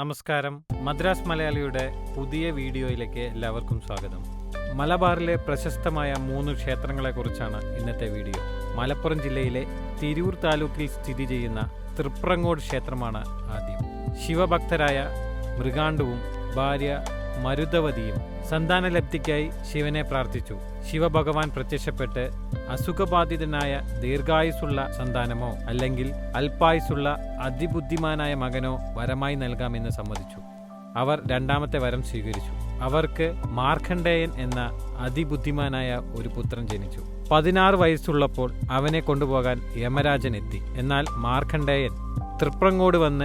നമസ്കാരം. മദ്രാസ് മലയാളിയുടെ പുതിയ വീഡിയോയിലേക്ക് എല്ലാവർക്കും സ്വാഗതം. മലബാറിലെ പ്രശസ്തമായ മൂന്ന് ക്ഷേത്രങ്ങളെക്കുറിച്ചാണ് ഇന്നത്തെ വീഡിയോ. മലപ്പുറം ജില്ലയിലെ തിരൂർ താലൂക്കിൽ സ്ഥിതി ചെയ്യുന്ന തൃപ്രങ്ങോട് ക്ഷേത്രമാണ് ആദ്യം. ശിവഭക്തരായ മൃഗാണ്ടുവും ഭാര്യ മരുതവതിയും സന്താനലബ്ധിക്കായി ശിവനെ പ്രാർത്ഥിച്ചു. ശിവഭഗവാൻ പ്രത്യക്ഷപ്പെട്ട് അസുഖബാധിതനായ ദീർഘായുസുള്ള സന്താനമോ അല്ലെങ്കിൽ അല്പായുസുള്ള അതിബുദ്ധിമാനായ മകനോ വരമായി നൽകാമെന്ന് സമ്മതിച്ചു. അവർ രണ്ടാമത്തെ വരം സ്വീകരിച്ചു. അവർക്ക് മാർക്കണ്ഡേയൻ എന്ന അതിബുദ്ധിമാനായ ഒരു പുത്രൻ ജനിച്ചു. പതിനാറ് വയസ്സുള്ളപ്പോൾ അവനെ കൊണ്ടുപോകാൻ യമരാജൻ എത്തി. എന്നാൽ മാർക്കണ്ഡേയൻ തൃപ്രങ്ങോട് വന്ന്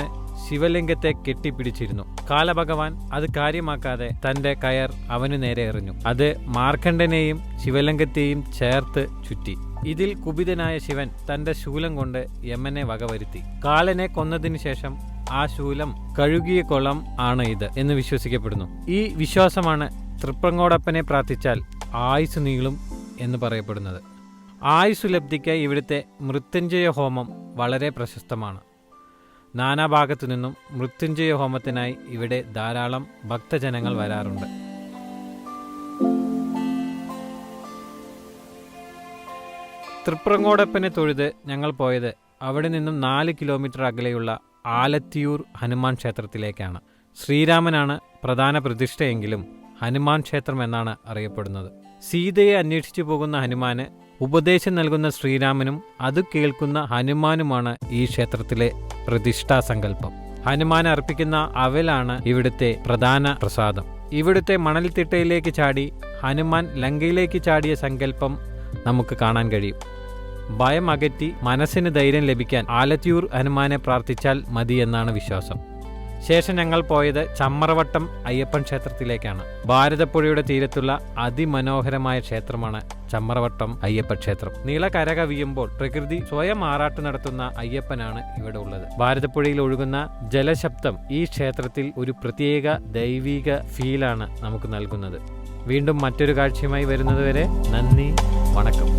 ശിവലിംഗത്തെ കെട്ടിപ്പിടിച്ചിരുന്നു. കാലഭഗവാൻ അത് കാര്യമാക്കാതെ തന്റെ കയർ അവനു നേരെ എറിഞ്ഞു. അത് മാർക്കണ്ഡനെയും ശിവലംഗത്തെയും ചേർത്ത് ചുറ്റി. ഇതിൽ കുപിതനായ ശിവൻ തന്റെ ശൂലം കൊണ്ട് യമനെ വകവരുത്തി. കാലനെ കൊന്നതിനു ശേഷം ആ ശൂലം കഴുകിയ കൊളം ആണ് ഇത് എന്ന് വിശ്വസിക്കപ്പെടുന്നു. ഈ വിശ്വാസമാണ് തൃപ്രങ്ങോടപ്പനെ പ്രാർത്ഥിച്ചാൽ ആയുസ് നീളും എന്ന് പറയപ്പെടുന്നത്. ആയുസ് ലബ്ധിക്ക് ഇവിടുത്തെ മൃത്യുഞ്ജയ ഹോമം വളരെ പ്രശസ്തമാണ്. നാനാഭാഗത്തു നിന്നും മൃത്യുഞ്ജയ ഹോമത്തിനായി ഇവിടെ ധാരാളം ഭക്തജനങ്ങൾ വരാറുണ്ട്. തൃപ്രങ്ങോടപ്പനെ തൊഴുത് ഞങ്ങൾ പോയത് അവിടെ നിന്നും നാല് കിലോമീറ്റർ അകലെയുള്ള ആലത്തിയൂർ ഹനുമാൻ ക്ഷേത്രത്തിലേക്കാണ്. ശ്രീരാമനാണ് പ്രധാന പ്രതിഷ്ഠയെങ്കിലും ഹനുമാൻ ക്ഷേത്രം എന്നാണ് അറിയപ്പെടുന്നത്. സീതയെ അന്വേഷിച്ചു പോകുന്ന ഹനുമാന് ഉപദേശം നൽകുന്ന ശ്രീരാമനും അത് കേൾക്കുന്ന ഹനുമാനുമാണ് ഈ ക്ഷേത്രത്തിലെ പ്രതിഷ്ഠാ സങ്കല്പം. ഹനുമാൻ അർപ്പിക്കുന്ന അവലാണ് ഇവിടുത്തെ പ്രധാന പ്രസാദം. ഇവിടുത്തെ മണൽത്തിട്ടയിലേക്ക് ചാടി ഹനുമാൻ ലങ്കയിലേക്ക് ചാടിയ സങ്കല്പം നമുക്ക് കാണാൻ കഴിയും. ഭയം അകറ്റി മനസ്സിന് ധൈര്യം ലഭിക്കാൻ ആലത്തിയൂർ ഹനുമാനെ പ്രാർത്ഥിച്ചാൽ മതിയെന്നാണ് വിശ്വാസം. ശേഷം ഞങ്ങൾ പോയത് ചമ്മറവട്ടം അയ്യപ്പൻ ക്ഷേത്രത്തിലേക്കാണ്. ഭാരതപ്പുഴയുടെ തീരത്തുള്ള അതിമനോഹരമായ ക്ഷേത്രമാണ് ചമ്മറവട്ടം അയ്യപ്പ ക്ഷേത്രം. നീള കര കവിയുമ്പോൾ പ്രകൃതി സ്വയം ആറാട്ട് നടത്തുന്ന അയ്യപ്പനാണ് ഇവിടെ ഉള്ളത്. ഭാരതപ്പുഴയിൽ ഒഴുകുന്ന ജലശബ്ദം ഈ ക്ഷേത്രത്തിൽ ഒരു പ്രത്യേക ദൈവിക ഫീലാണ് നമുക്ക് നൽകുന്നത്. വീണ്ടും മറ്റൊരു കാഴ്ചയുമായി വരുന്നതുവരെ നന്ദി വണക്കം.